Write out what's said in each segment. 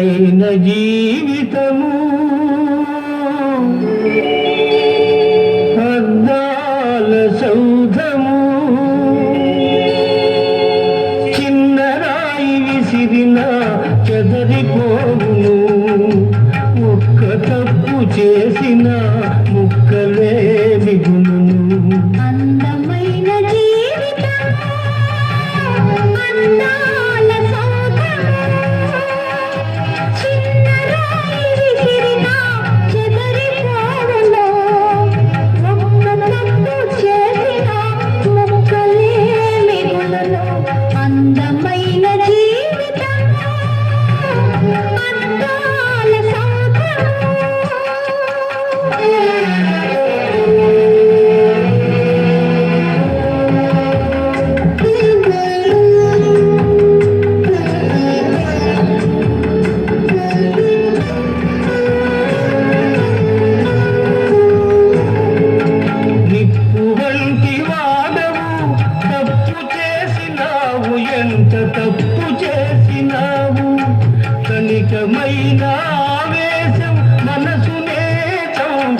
అయిన జీవితము. అద్దాల సౌధము. చిన్నరాయి విసిరిన చదరిపోవును ఒక్క తప్పు చేసిన ముక్కలే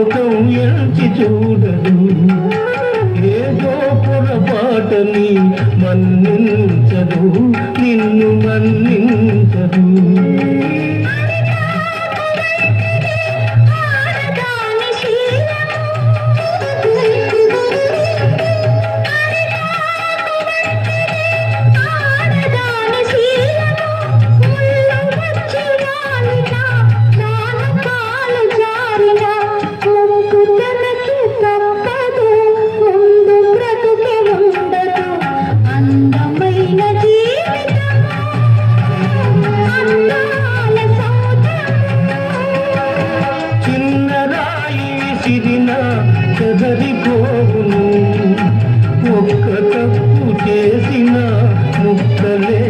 లోకం ఎంచి చూడదు ఏదో పొరపాటని మన్నించదు నిన్ను మన్నించదు. విసిరిన చెదరిపోవును. ఒక్క తప్పు చేసిన ముక్కలే